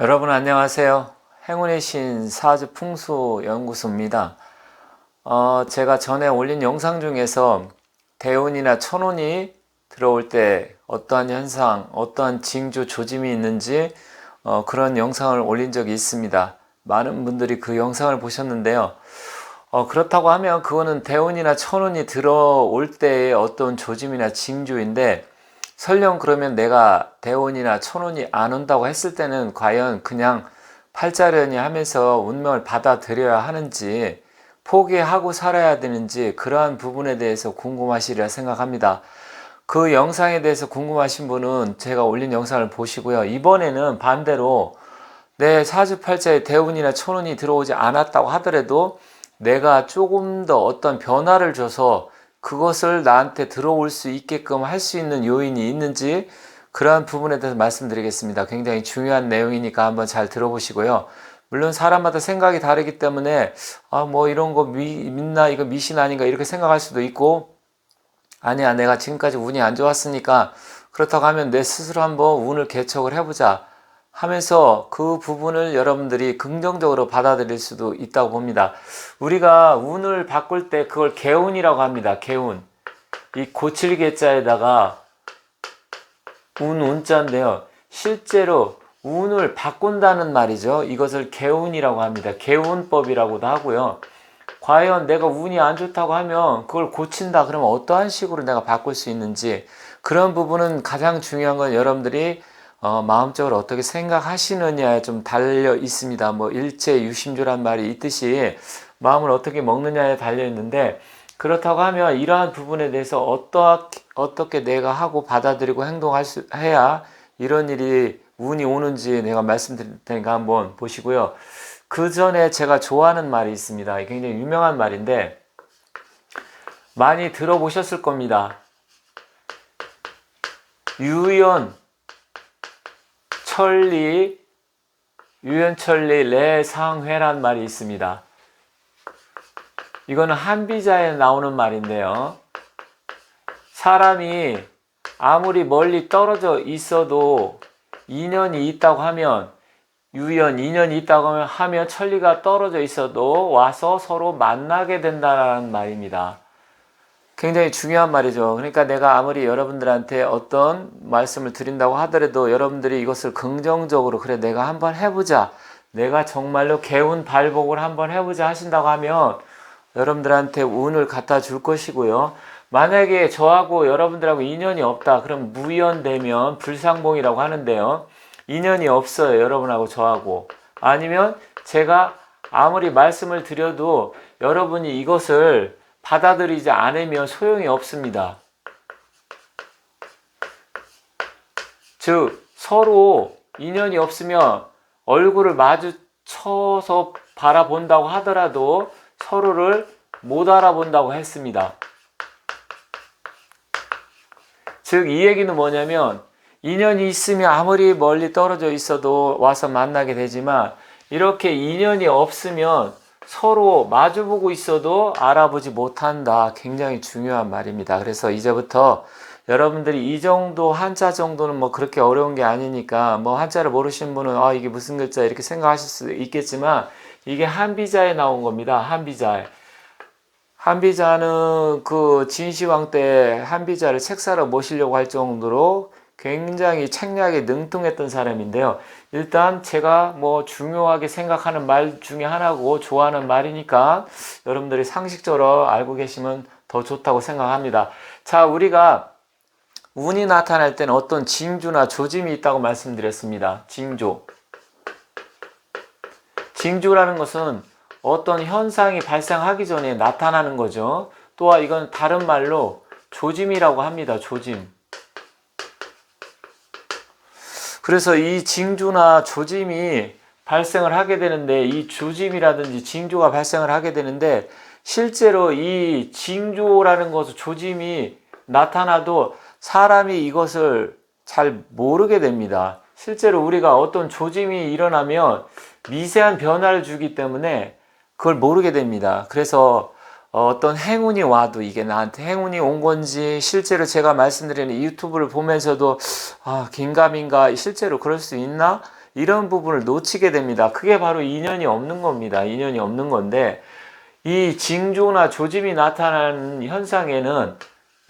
여러분 안녕하세요. 행운의 신 사주 풍수 연구소입니다. 어, 제가 전에 올린 영상 중에서 대운이나 천운이 들어올 때 어떠한 현상, 어떠한 징조 조짐이 있는지 어, 그런 영상을 올린 적이 있습니다. 많은 분들이 그 영상을 보셨는데요. 어, 그렇다고 하면 그거는 대운이나 천운이 들어올 때의 어떤 조짐이나 징조인데 설령 그러면 내가 대운이나 천운이 안 온다고 했을 때는 과연 그냥 팔자련이 하면서 운명을 받아들여야 하는지 포기하고 살아야 되는지 그러한 부분에 대해서 궁금하시리라 생각합니다. 그 영상에 대해서 궁금하신 분은 제가 올린 영상을 보시고요. 이번에는 반대로 내 사주팔자에 대운이나 천운이 들어오지 않았다고 하더라도 내가 조금 더 어떤 변화를 줘서 그것을 나한테 들어올 수 있게끔 할 수 있는 요인이 있는지 그러한 부분에 대해서 말씀드리겠습니다. 굉장히 중요한 내용이니까 한번 잘 들어보시고요. 물론 사람마다 생각이 다르기 때문에 아 뭐 이런 거 미, 믿나 이거 미신 아닌가 이렇게 생각할 수도 있고 아니야 내가 지금까지 운이 안 좋았으니까 그렇다고 하면 내 스스로 한번 운을 개척을 해보자 하면서 그 부분을 여러분들이 긍정적으로 받아들일 수도 있다고 봅니다. 우리가 운을 바꿀 때 그걸 개운이라고 합니다. 개운. 이 고칠개 자에다가 운 운자인데요. 실제로 운을 바꾼다는 말이죠. 이것을 개운이라고 합니다. 개운법이라고도 하고요. 과연 내가 운이 안 좋다고 하면 그걸 고친다 그러면 어떠한 식으로 내가 바꿀 수 있는지 그런 부분은 가장 중요한 건 여러분들이 어, 마음적으로 어떻게 생각하시느냐에 좀 달려 있습니다. 뭐 일체 유심조란 말이 있듯이 마음을 어떻게 먹느냐에 달려 있는데 그렇다고 하면 이러한 부분에 대해서 어떠하게, 어떻게 내가 하고 받아들이고 행동할 수 해야 이런 일이 운이 오는지 내가 말씀드릴 테니까 한번 보시고요. 그 전에 제가 좋아하는 말이 있습니다. 굉장히 유명한 말인데 많이 들어보셨을 겁니다. 유연 천리 유연천리 레상회란 말이 있습니다. 이거는 한비자에 나오는 말인데요. 사람이 아무리 멀리 떨어져 있어도 인연이 있다고 하면 유연 인연이 있다고 하면 천리가 떨어져 있어도 와서 서로 만나게 된다는 말입니다. 굉장히 중요한 말이죠. 그러니까 내가 아무리 여러분들한테 어떤 말씀을 드린다고 하더라도 여러분들이 이것을 긍정적으로 그래 내가 한번 해보자. 내가 정말로 개운 발복을 한번 해보자 하신다고 하면 여러분들한테 운을 갖다 줄 것이고요. 만약에 저하고 여러분들하고 인연이 없다. 그럼 무연되면 불상봉이라고 하는데요. 인연이 없어요. 여러분하고 저하고. 아니면 제가 아무리 말씀을 드려도 여러분이 이것을 받아들이지 않으면 소용이 없습니다. 즉, 서로 인연이 없으면 얼굴을 마주쳐서 바라본다고 하더라도 서로를 못 알아본다고 했습니다. 즉, 이 얘기는 뭐냐면, 인연이 있으면 아무리 멀리 떨어져 있어도 와서 만나게 되지만, 이렇게 인연이 없으면 서로 마주보고 있어도 알아보지 못한다. 굉장히 중요한 말입니다. 그래서 이제부터 여러분들이 이 정도 한자 정도는 뭐 그렇게 어려운 게 아니니까 뭐 한자를 모르시는 분은 아 이게 무슨 글자 이렇게 생각하실 수 있겠지만 이게 한비자에 나온 겁니다. 한비자에. 한비자는 그 진시황 때 한비자를 책사로 모시려고 할 정도로 굉장히 책략에 능통했던 사람인데요. 일단 제가 뭐 중요하게 생각하는 말 중에 하나고 좋아하는 말이니까 여러분들이 상식적으로 알고 계시면 더 좋다고 생각합니다. 자, 우리가 운이 나타날 때는 어떤 징조나 조짐이 있다고 말씀드렸습니다. 징조. 징조라는 것은 어떤 현상이 발생하기 전에 나타나는 거죠. 또한 이건 다른 말로 조짐이라고 합니다. 조짐. 그래서 이 징조나 조짐이 발생을 하게 되는데 이 조짐이라든지 징조가 발생을 하게 되는데 실제로 이 징조라는 것을 조짐이 나타나도 사람이 이것을 잘 모르게 됩니다. 실제로 우리가 어떤 조짐이 일어나면 미세한 변화를 주기 때문에 그걸 모르게 됩니다. 그래서 어떤 행운이 와도 이게 나한테 행운이 온 건지 실제로 제가 말씀드리는 유튜브를 보면서도 아 긴가민가 실제로 그럴 수 있나 이런 부분을 놓치게 됩니다. 그게 바로 인연이 없는 겁니다. 인연이 없는 건데 이 징조나 조짐이 나타나는 현상에는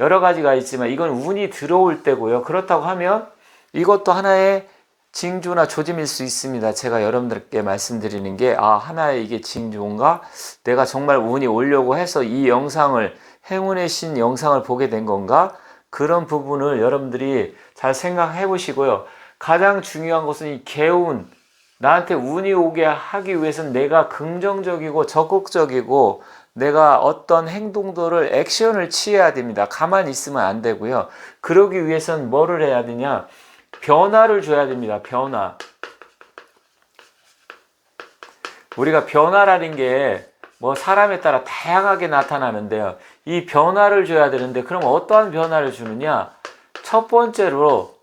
여러 가지가 있지만 이건 운이 들어올 때고요. 그렇다고 하면 이것도 하나의 징조나 조짐일 수 있습니다. 제가 여러분들께 말씀드리는 게, 아, 하나의 이게 징조인가? 내가 정말 운이 오려고 해서 이 영상을, 행운의 신 영상을 보게 된 건가? 그런 부분을 여러분들이 잘 생각해 보시고요. 가장 중요한 것은 이 개운, 나한테 운이 오게 하기 위해서는 내가 긍정적이고 적극적이고 내가 어떤 행동들을 액션을 취해야 됩니다. 가만히 있으면 안 되고요. 그러기 위해서는 뭐를 해야 되냐? 변화를 줘야 됩니다. 변화. 우리가 변화라는 게 뭐 사람에 따라 다양하게 나타나는데요. 이 변화를 줘야 되는데 그럼 어떠한 변화를 주느냐? 첫 번째로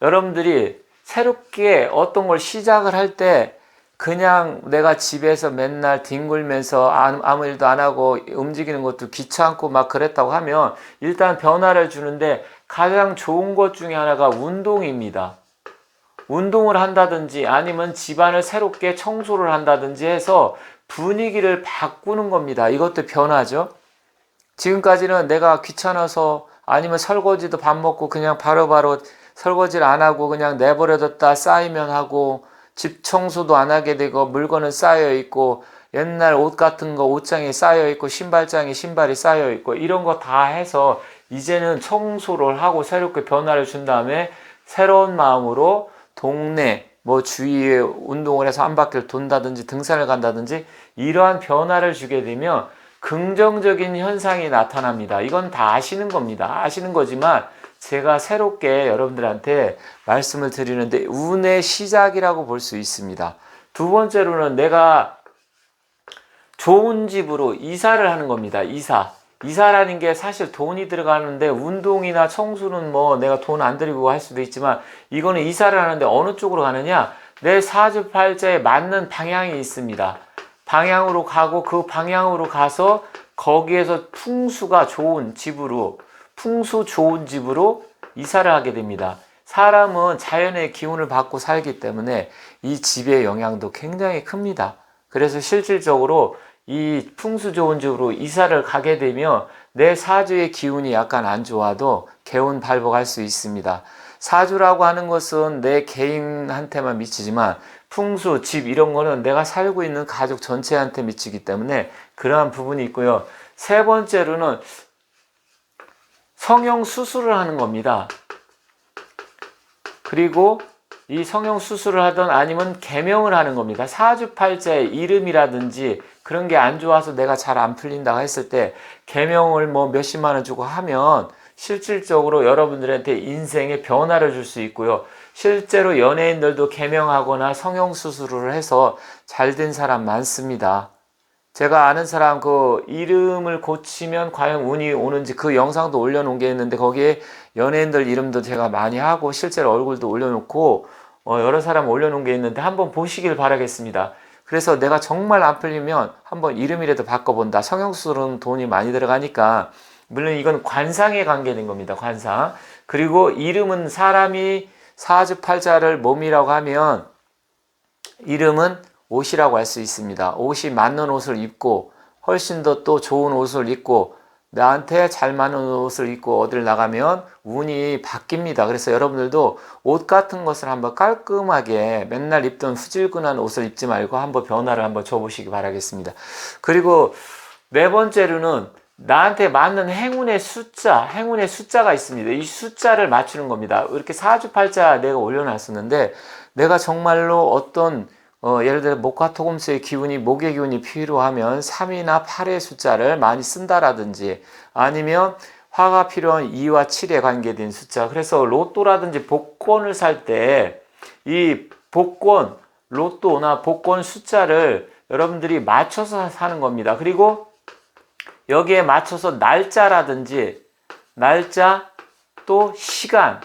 여러분들이 새롭게 어떤 걸 시작을 할 때 그냥 내가 집에서 맨날 뒹굴면서 아무 일도 안 하고 움직이는 것도 귀찮고 막 그랬다고 하면 일단 변화를 주는데 가장 좋은 것 중에 하나가 운동입니다. 운동을 한다든지 아니면 집안을 새롭게 청소를 한다든지 해서 분위기를 바꾸는 겁니다. 이것도 변화죠. 지금까지는 내가 귀찮아서 아니면 설거지도 밥 먹고 그냥 바로바로 바로 설거지를 안 하고 그냥 내버려뒀다 쌓이면 하고 집 청소도 안 하게 되고 물건은 쌓여 있고 옛날 옷 같은 거 옷장에 쌓여 있고 신발장에 신발이 쌓여 있고 이런 거 다 해서 이제는 청소를 하고 새롭게 변화를 준 다음에 새로운 마음으로 동네 뭐 주위에 운동을 해서 한 바퀴를 돈다든지 등산을 간다든지 이러한 변화를 주게 되면 긍정적인 현상이 나타납니다. 이건 다 아시는 겁니다. 아시는 거지만 제가 새롭게 여러분들한테 말씀을 드리는데 운의 시작이라고 볼 수 있습니다. 두 번째로는 내가 좋은 집으로 이사를 하는 겁니다. 이사. 이사라는 게 사실 돈이 들어가는데 운동이나 청소는 뭐 내가 돈 안 들이고 할 수도 있지만 이거는 이사를 하는데 어느 쪽으로 가느냐 내 사주팔자에 맞는 방향이 있습니다. 방향으로 가고 그 방향으로 가서 거기에서 풍수가 좋은 집으로 풍수 좋은 집으로 이사를 하게 됩니다. 사람은 자연의 기운을 받고 살기 때문에 이 집의 영향도 굉장히 큽니다. 그래서 실질적으로 이 풍수 좋은 집으로 이사를 가게 되면 내 사주의 기운이 약간 안 좋아도 개운 발복할 수 있습니다. 사주라고 하는 것은 내 개인한테만 미치지만 풍수, 집 이런 거는 내가 살고 있는 가족 전체한테 미치기 때문에 그러한 부분이 있고요. 세 번째로는 성형 수술을 하는 겁니다. 그리고 이 성형 수술을 하던 아니면 개명을 하는 겁니다. 사주팔자의 이름이라든지 그런 게 안 좋아서 내가 잘 안 풀린다고 했을 때 개명을 뭐 몇십만 원 주고 하면 실질적으로 여러분들한테 인생에 변화를 줄 수 있고요. 실제로 연예인들도 개명하거나 성형 수술을 해서 잘 된 사람 많습니다. 제가 아는 사람 그 이름을 고치면 과연 운이 오는지 그 영상도 올려놓은 게 있는데 거기에 연예인들 이름도 제가 많이 하고 실제로 얼굴도 올려놓고 어 여러 사람 올려놓은 게 있는데 한번 보시길 바라겠습니다. 그래서 내가 정말 안 풀리면 한번 이름이라도 바꿔본다. 성형수술은 돈이 많이 들어가니까 물론 이건 관상에 관계된 겁니다. 관상. 그리고 이름은 사람이 사주팔자를 몸이라고 하면 이름은 옷이라고 할 수 있습니다. 옷이 맞는 옷을 입고 훨씬 더 또 좋은 옷을 입고 나한테 잘 맞는 옷을 입고 어딜 나가면 운이 바뀝니다. 그래서 여러분들도 옷 같은 것을 한번 깔끔하게 맨날 입던 후질근한 옷을 입지 말고 한번 변화를 한번 줘보시기 바라겠습니다. 그리고 네 번째로는 나한테 맞는 행운의 숫자, 행운의 숫자가 있습니다. 이 숫자를 맞추는 겁니다. 이렇게 사주팔자 내가 올려놨었는데 내가 정말로 어떤 어, 예를 들어 목화 토금수의 기운이 목의 기운이 필요하면 3이나 8의 숫자를 많이 쓴다라든지 아니면 화가 필요한 2와 7에 관계된 숫자. 그래서 로또라든지 복권을 살 때 이 복권, 로또나 복권 숫자를 여러분들이 맞춰서 사는 겁니다. 그리고 여기에 맞춰서 날짜라든지 날짜 또 시간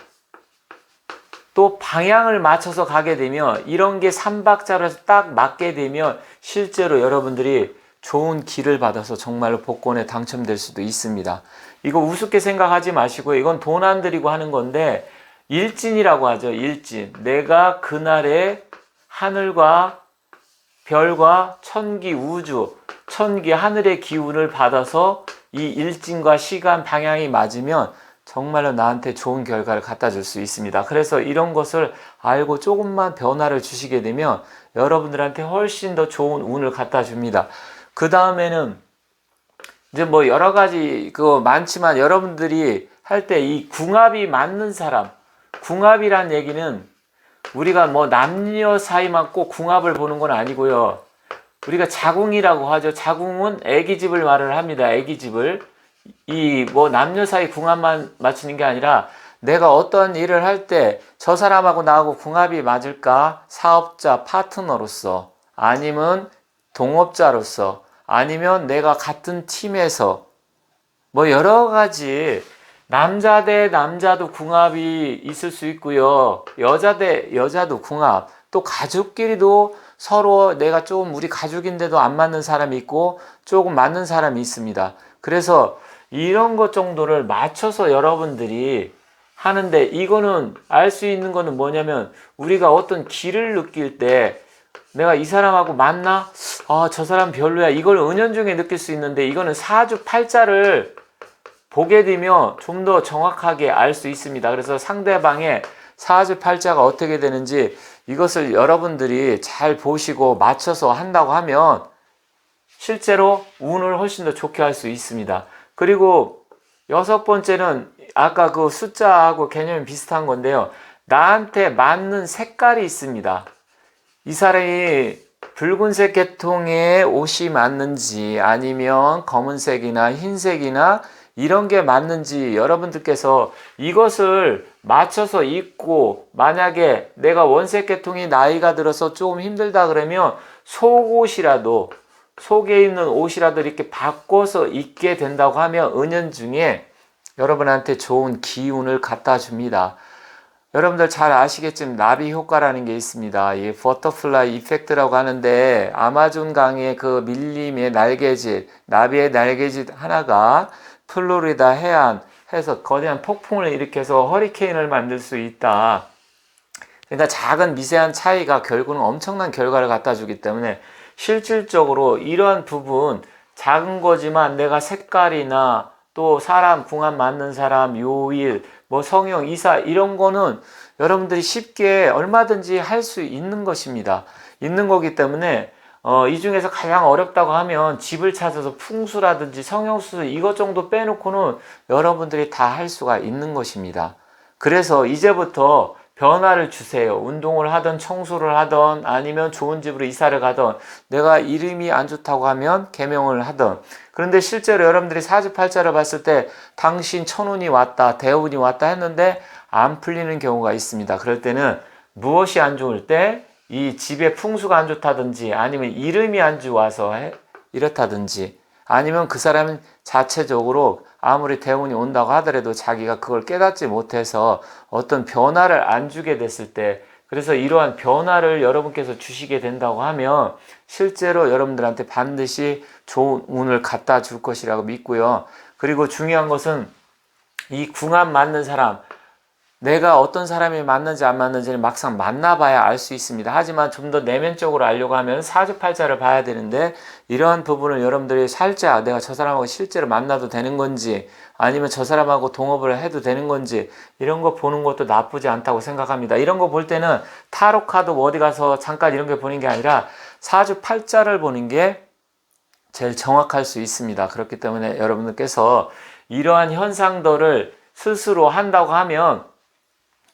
또 방향을 맞춰서 가게 되면 이런 게 삼박자로 딱 맞게 되면 실제로 여러분들이 좋은 길을 받아서 정말로 복권에 당첨될 수도 있습니다. 이거 우습게 생각하지 마시고 이건 돈 안 들이고 하는 건데 일진이라고 하죠. 일진. 내가 그날의 하늘과 별과 천기 우주, 천기 하늘의 기운을 받아서 이 일진과 시간 방향이 맞으면 정말로 나한테 좋은 결과를 갖다 줄 수 있습니다. 그래서 이런 것을 알고 조금만 변화를 주시게 되면 여러분들한테 훨씬 더 좋은 운을 갖다 줍니다. 그 다음에는 이제 뭐 여러 가지 그 많지만 여러분들이 할 때 이 궁합이 맞는 사람, 궁합이란 얘기는 우리가 뭐 남녀 사이만 꼭 궁합을 보는 건 아니고요. 우리가 자궁이라고 하죠. 자궁은 애기집을 말을 합니다. 애기집을. 이 뭐 남녀 사이 궁합만 맞추는 게 아니라 내가 어떤 일을 할 때 저 사람하고 나하고 궁합이 맞을까? 사업자, 파트너로서 아니면 동업자로서 아니면 내가 같은 팀에서 뭐 여러 가지 남자 대 남자도 궁합이 있을 수 있고요. 여자 대 여자도 궁합. 또 가족끼리도 서로 내가 조금 우리 가족인데도 안 맞는 사람이 있고 조금 맞는 사람이 있습니다. 그래서 이런 것 정도를 맞춰서 여러분들이 하는데 이거는 알 수 있는 거는 뭐냐면 우리가 어떤 길을 느낄 때 내가 이 사람하고 맞나? 아, 저 사람 별로야. 이걸 은연중에 느낄 수 있는데 이거는 사주 팔자를 보게 되면 좀 더 정확하게 알 수 있습니다. 그래서 상대방의 사주 팔자가 어떻게 되는지 이것을 여러분들이 잘 보시고 맞춰서 한다고 하면 실제로 운을 훨씬 더 좋게 할 수 있습니다. 그리고 여섯 번째는 아까 그 숫자하고 개념이 비슷한 건데요. 나한테 맞는 색깔이 있습니다. 이 사람이 붉은색 계통의 옷이 맞는지 아니면 검은색이나 흰색이나 이런 게 맞는지 여러분들께서 이것을 맞춰서 입고 만약에 내가 원색 계통이 나이가 들어서 조금 힘들다 그러면 속옷이라도 속에 있는 옷이라도 이렇게 바꿔서 입게 된다고 하면 은연중에 여러분한테 좋은 기운을 갖다 줍니다. 여러분들 잘 아시겠지만 나비 효과라는 게 있습니다. 이 버터플라이 이펙트라고 하는데 아마존 강의 그 밀림의 날개짓, 나비의 날개짓 하나가 플로리다 해안 해서 거대한 폭풍을 일으켜서 허리케인을 만들 수 있다. 그러니까 작은 미세한 차이가 결국은 엄청난 결과를 갖다 주기 때문에 실질적으로 이러한 부분 작은 거지만 내가 색깔이나 또 사람 궁합 맞는 사람 요일 뭐 성형 이사 이런 거는 여러분들이 쉽게 얼마든지 할 수 있는 것입니다. 있는 거기 때문에 어, 이 중에서 가장 어렵다고 하면 집을 찾아서 풍수라든지 성형수 이것 정도 빼놓고는 여러분들이 다 할 수가 있는 것입니다. 그래서 이제부터 변화를 주세요. 운동을 하던 청소를 하던 아니면 좋은 집으로 이사를 가던 내가 이름이 안 좋다고 하면 개명을 하던 그런데 실제로 여러분들이 사주팔자를 봤을 때 당신 천운이 왔다 대운이 왔다 했는데 안 풀리는 경우가 있습니다. 그럴 때는 무엇이 안 좋을 때 이 집에 풍수가 안 좋다든지 아니면 이름이 안 좋아서 해, 이렇다든지 아니면 그 사람은 자체적으로 아무리 대운이 온다고 하더라도 자기가 그걸 깨닫지 못해서 어떤 변화를 안 주게 됐을 때 그래서 이러한 변화를 여러분께서 주시게 된다고 하면 실제로 여러분들한테 반드시 좋은 운을 갖다 줄 것이라고 믿고요. 그리고 중요한 것은 이 궁합 맞는 사람, 내가 어떤 사람이 맞는지 안 맞는지는 막상 만나봐야 알 수 있습니다. 하지만 좀 더 내면적으로 알려고 하면 사주팔자를 봐야 되는데 이러한 부분을 여러분들이 살짝 내가 저 사람하고 실제로 만나도 되는 건지 아니면 저 사람하고 동업을 해도 되는 건지 이런 거 보는 것도 나쁘지 않다고 생각합니다. 이런 거 볼 때는 타로 카드 어디 가서 잠깐 이런 게 보는 게 아니라 사주팔자를 보는 게 제일 정확할 수 있습니다. 그렇기 때문에 여러분들께서 이러한 현상들을 스스로 한다고 하면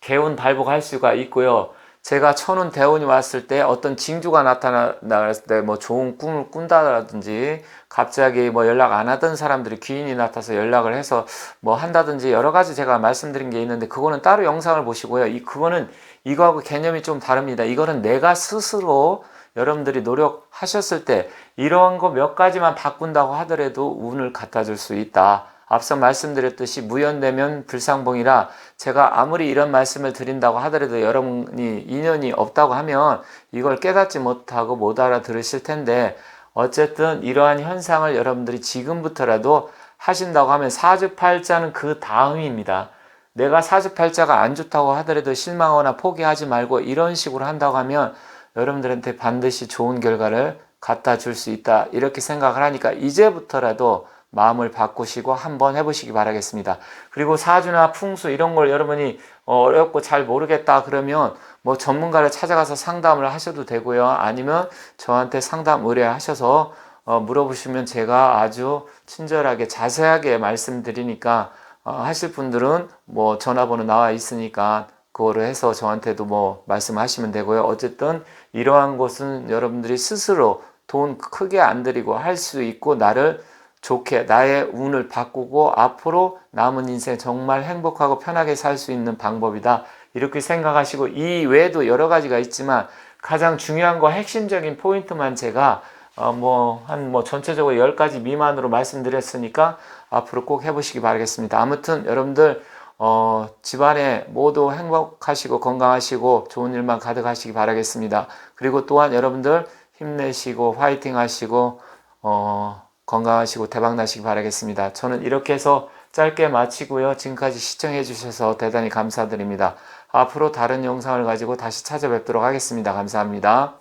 개운 발복할 수가 있고요. 제가 천운 대운이 왔을 때 어떤 징조가 나타났을 때 뭐 좋은 꿈을 꾼다든지 갑자기 뭐 연락 안 하던 사람들이 귀인이 나타서 연락을 해서 뭐 한다든지 여러 가지 제가 말씀드린 게 있는데 그거는 따로 영상을 보시고요. 이 그거는 이거하고 개념이 좀 다릅니다. 이거는 내가 스스로 여러분들이 노력하셨을 때 이러한 거 몇 가지만 바꾼다고 하더라도 운을 갖다 줄 수 있다. 앞서 말씀드렸듯이 무연되면 불상봉이라 제가 아무리 이런 말씀을 드린다고 하더라도 여러분이 인연이 없다고 하면 이걸 깨닫지 못하고 못 알아들으실 텐데 어쨌든 이러한 현상을 여러분들이 지금부터라도 하신다고 하면 사주팔자는 그 다음입니다. 내가 사주팔자가 안 좋다고 하더라도 실망하거나 포기하지 말고 이런 식으로 한다고 하면 여러분들한테 반드시 좋은 결과를 갖다 줄 수 있다. 이렇게 생각을 하니까 이제부터라도 마음을 바꾸시고 한번 해보시기 바라겠습니다. 그리고 사주나 풍수 이런 걸 여러분이 어, 어렵고 잘 모르겠다 그러면 뭐 전문가를 찾아가서 상담을 하셔도 되고요. 아니면 저한테 상담 의뢰하셔서 어, 물어보시면 제가 아주 친절하게 자세하게 말씀드리니까 어, 하실 분들은 뭐 전화번호 나와 있으니까 그거를 해서 저한테도 뭐 말씀하시면 되고요. 어쨌든 이러한 것은 여러분들이 스스로 돈 크게 안 들이고 할 수 있고 나를 좋게 나의 운을 바꾸고 앞으로 남은 인생 정말 행복하고 편하게 살 수 있는 방법이다. 이렇게 생각하시고 이 외에도 여러 가지가 있지만 가장 중요한 거 핵심적인 포인트만 제가 어 뭐한뭐 전체적으로 10가지 미만으로 말씀드렸으니까 앞으로 꼭 해보시기 바라겠습니다. 아무튼 여러분들 어 집안에 모두 행복하시고 건강하시고 좋은 일만 가득하시기 바라겠습니다. 그리고 또한 여러분들 힘내시고 화이팅 하시고 어 건강하시고 대박 나시기 바라겠습니다. 저는 이렇게 해서 짧게 마치고요. 지금까지 시청해 주셔서 대단히 감사드립니다. 앞으로 다른 영상을 가지고 다시 찾아뵙도록 하겠습니다. 감사합니다.